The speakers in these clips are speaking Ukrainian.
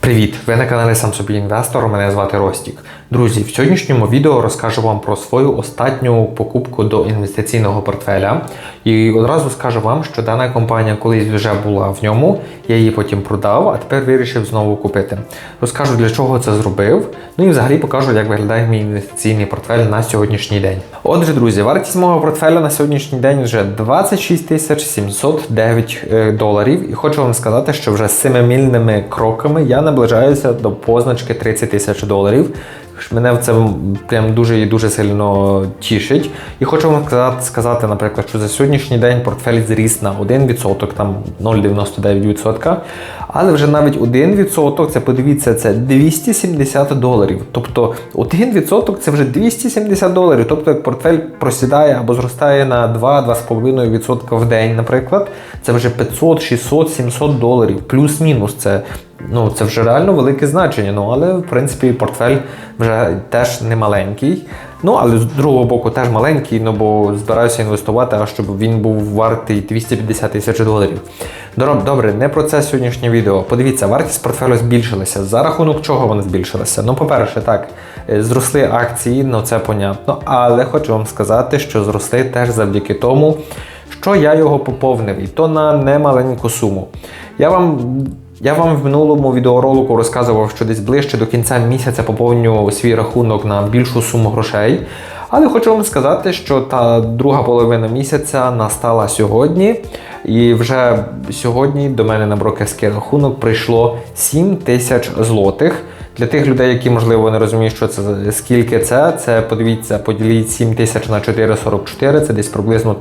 Привіт! Ви на каналі Сам собі інвестор. Мене звати Ростік. Друзі, в сьогоднішньому відео розкажу вам про свою останню покупку до інвестиційного портфеля. І одразу скажу вам, що дана компанія колись вже була в ньому, я її потім продав, а тепер вирішив знову купити. Розкажу для чого це зробив. Ну і взагалі покажу, як виглядає мій інвестиційний портфель на сьогоднішній день. Отже, друзі, вартість мого портфеля на сьогоднішній день вже 26 тисяч 709 е, доларів. І хочу вам сказати, що вже семимільними кроками я наближаюся до позначки 30 тисяч доларів. Мене це прям дуже і дуже сильно тішить. І хочу вам сказати, наприклад, що за сьогоднішній день портфель зріс на 1%, там 0,99%. Але вже навіть 1% це подивіться, це 270 доларів. Тобто 1% це вже 270 доларів. Тобто, як портфель просідає або зростає на 2-2,5% в день, наприклад, це вже 500, 600, 700 доларів. Плюс-мінус це. Ну, це вже реально велике значення. Ну, але в принципі портфель вже теж не маленький. Ну, але з другого боку теж маленький, ну бо збираюся інвестувати, а щоб він був вартий 250 тисяч доларів. Добре, не про це сьогоднішнє відео. Подивіться, вартість портфелю збільшилася. За рахунок чого вона збільшилася? Ну, по-перше, так, е, зросли акції, ну це понятно. Але хочу вам сказати, що зросли теж завдяки тому, що я його поповнив, і то на немаленьку суму. Я вам. Я вам в минулому відеоролику розказував, що десь ближче до кінця місяця поповню свій рахунок на більшу суму грошей. Але хочу вам сказати, що та друга половина місяця настала сьогодні, і вже сьогодні до мене на брокерський рахунок прийшло 7 тисяч злотих. Для тих людей, які можливо не розуміють, що це скільки це, це подивіться, поділіть 7 тисяч на 4,44, це десь приблизно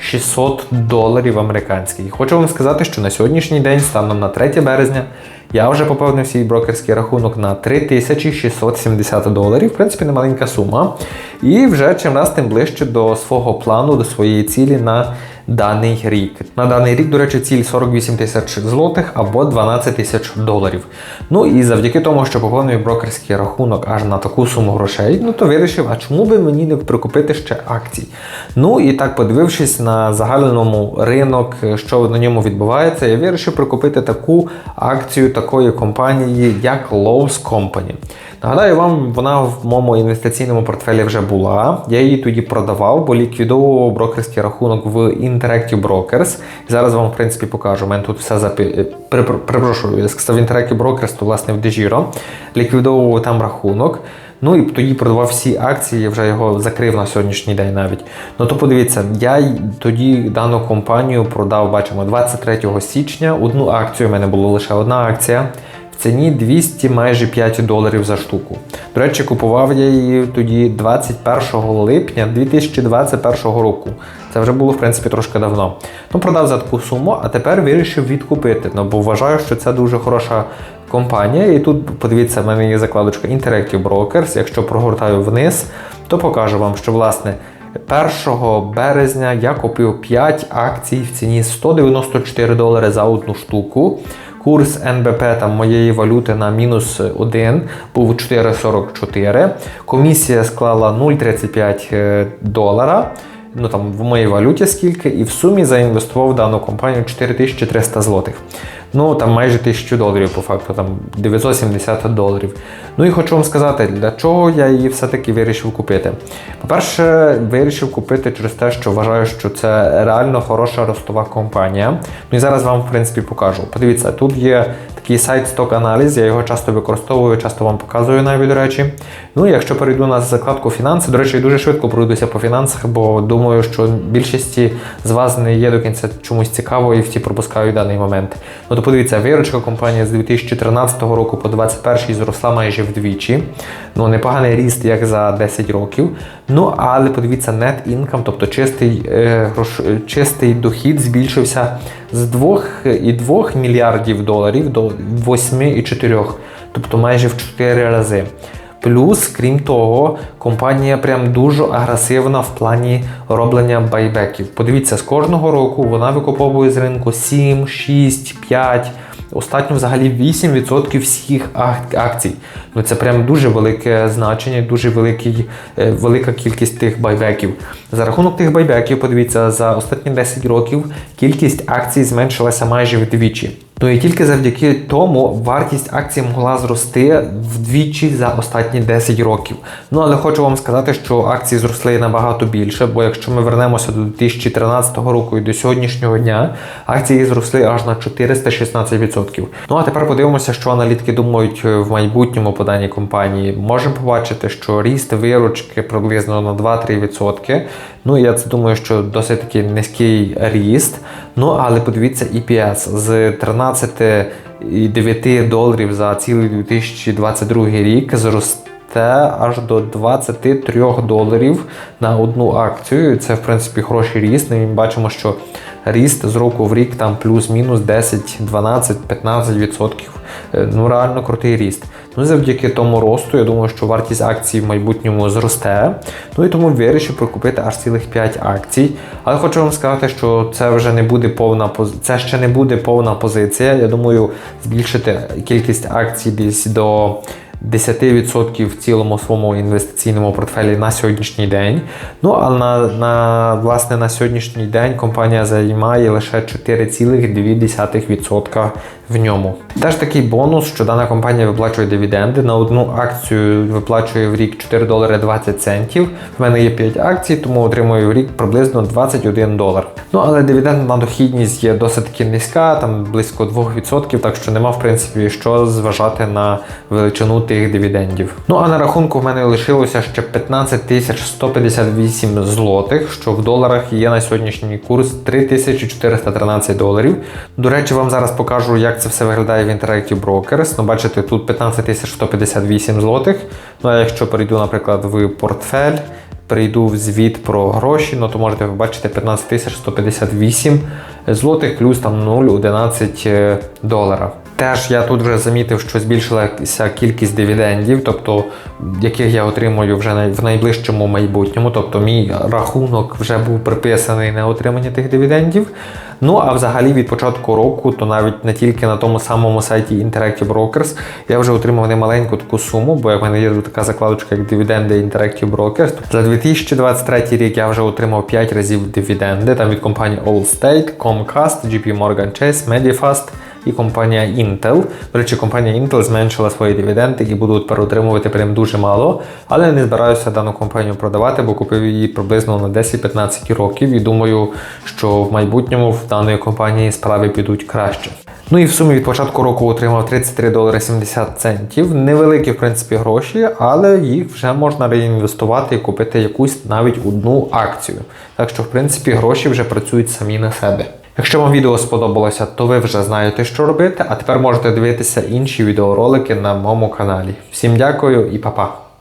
1600 доларів американських. Хочу вам сказати, що на сьогоднішній день, станом на 3 березня, я вже поповнив свій брокерський рахунок на 3670 доларів. В принципі, не маленька сума. І вже чим раз тим ближче до свого плану, до своєї цілі на даний рік. На даний рік, до речі, ціль 48 тисяч злотих або 12 тисяч доларів. Ну і завдяки тому, що поповнив брокерський рахунок аж на таку суму грошей, ну то вирішив, а чому би мені не прикупити ще акцій? Ну і так, подивившись на загальному ринок, що на ньому відбувається, я вирішив прикупити таку акцію такої компанії, як Lowe's Company. Нагадаю вам, вона в моєму інвестиційному портфелі вже була. Я її тоді продавав, бо ліквідовував брокерський рахунок в Interactive Brokers. Зараз вам, в принципі, покажу. У мене тут все запи... Перепрошую, я сказав Interactive Brokers, то власне в Degiro. Ліквідовував там рахунок. Ну і тоді продавав всі акції, я вже його закрив на сьогоднішній день навіть. Ну то подивіться, я тоді дану компанію продав, бачимо, 23 січня. Одну акцію, у мене була лише одна акція. В ціні 200 майже 5 доларів за штуку. До речі, купував я її тоді 21 липня 2021 року. Це вже було, в принципі, трошки давно. Ну, продав за таку суму, а тепер вирішив відкупити. Ну, бо вважаю, що це дуже хороша компанія. І тут, подивіться, в мене є закладочка Interactive Brokers. Якщо прогортаю вниз, то покажу вам, що власне. 1 березня я купив 5 акцій в ціні 194 долари за одну штуку. Курс НБП там моєї валюти на мінус 1 був 4,44. Комісія склала 0,35 долара. Ну там в моїй валюті скільки, і в сумі заінвестував в дану компанію 4300 злотих. Ну там майже 1000 доларів, по факту, там 970 доларів. Ну і хочу вам сказати, для чого я її все-таки вирішив купити. По-перше, вирішив купити через те, що вважаю, що це реально хороша ростова компанія. Ну і зараз вам, в принципі, покажу. Подивіться, тут є такий сайт Stock Analysis, я його часто використовую, часто вам показую навіть, до речі. Ну якщо перейду на закладку фінанси, до речі, дуже швидко пройдуся по фінансах, бо думаю, що більшості з вас не є до кінця чомусь цікаво і всі пропускають даний момент. Ну то подивіться, виручка компанія з 2013 року по 2021 зросла майже вдвічі. Ну, непоганий ріст, як за 10 років. Ну, але подивіться, net income, тобто чистий, е, грош, чистий дохід збільшився з 2,2 мільярдів доларів до 8,4, тобто майже в 4 рази. Плюс, крім того, компанія прям дуже агресивна в плані роблення байбеків. Подивіться, з кожного року вона викуповує з ринку 7, 6, 5, Остатньо взагалі 8% всіх акцій. Ну Це прям дуже велике значення, дуже великий, е, велика кількість тих байбеків. За рахунок тих байбеків, подивіться, за останні 10 років кількість акцій зменшилася майже вдвічі. Ну і тільки завдяки тому вартість акцій могла зрости вдвічі за останні 10 років. Ну але хочу вам сказати, що акції зросли набагато більше, бо якщо ми вернемося до 2013 року і до сьогоднішнього дня, акції зросли аж на 416%. Ну а тепер подивимося, що аналітики думають в майбутньому по даній компанії. Можемо побачити, що ріст виручки приблизно на 2-3%. Ну я це думаю, що досить таки низький ріст. Ну але подивіться, EPS з 13,9 доларів за цілий 2022 рік зросте аж до 23 доларів на одну акцію. Це в принципі хороший ріст. Ми бачимо, що ріст з року в рік там плюс-мінус 10, 12, 15%. Е, Ну реально крутий ріст. Ну завдяки тому росту, я думаю, що вартість акцій в майбутньому зросте. Ну і тому вирішив прикупити аж цілих 5 акцій. Але хочу вам сказати, що це вже не буде повна пози... це ще не буде повна позиція. Я думаю, збільшити кількість акцій десь до 10% в цілому своєму інвестиційному портфелі на сьогоднішній день. Ну а на, на, власне, на сьогоднішній день компанія займає лише 4,2% в ньому. Теж такий бонус, що дана компанія виплачує дивіденди. На одну акцію виплачує в рік 4 долари 20 центів. В мене є 5 акцій, тому отримую в рік приблизно 21 долар. Ну але дивідендна дохідність є досить низька, там близько 2%, так що нема в принципі що зважати на величину тих дивідендів. Ну а на рахунку в мене лишилося ще 15 тисяч 158 злотих, що в доларах є на сьогоднішній курс 3413 доларів. До речі, вам зараз покажу, як це все виглядає в Interactive Brokers. Ну, бачите, тут 15 тисяч 158 злотих. Ну а якщо перейду, наприклад, в портфель. Прийду в звіт про гроші, ну то можете побачити 15 тисяч 158 злотих плюс там 0,11 долара. Теж я тут вже замітив, що збільшилася кількість дивідендів, тобто яких я отримую вже в найближчому майбутньому. Тобто мій рахунок вже був приписаний на отримання тих дивідендів. Ну а взагалі від початку року, то навіть не тільки на тому самому сайті Interactive Brokers, я вже отримав немаленьку таку суму, бо в мене є така закладочка, як дивіденди Interactive Brokers. За 2023 рік я вже отримав 5 разів дивіденди там від компанії Allstate, Comcast, JP Morgan Chase, Medifast і компанія Intel. До речі, компанія Intel зменшила свої дивіденди і буду тепер отримувати прям дуже мало. Але не збираюся дану компанію продавати, бо купив її приблизно на 10-15 років і думаю, що в майбутньому в даної компанії справи підуть краще. Ну і в сумі від початку року отримав 33 долари 70 центів. Невеликі, в принципі, гроші, але їх вже можна реінвестувати і купити якусь навіть одну акцію. Так що, в принципі, гроші вже працюють самі на себе. Якщо вам відео сподобалося, то ви вже знаєте, що робити, а тепер можете дивитися інші відеоролики на моєму каналі. Всім дякую і па-па!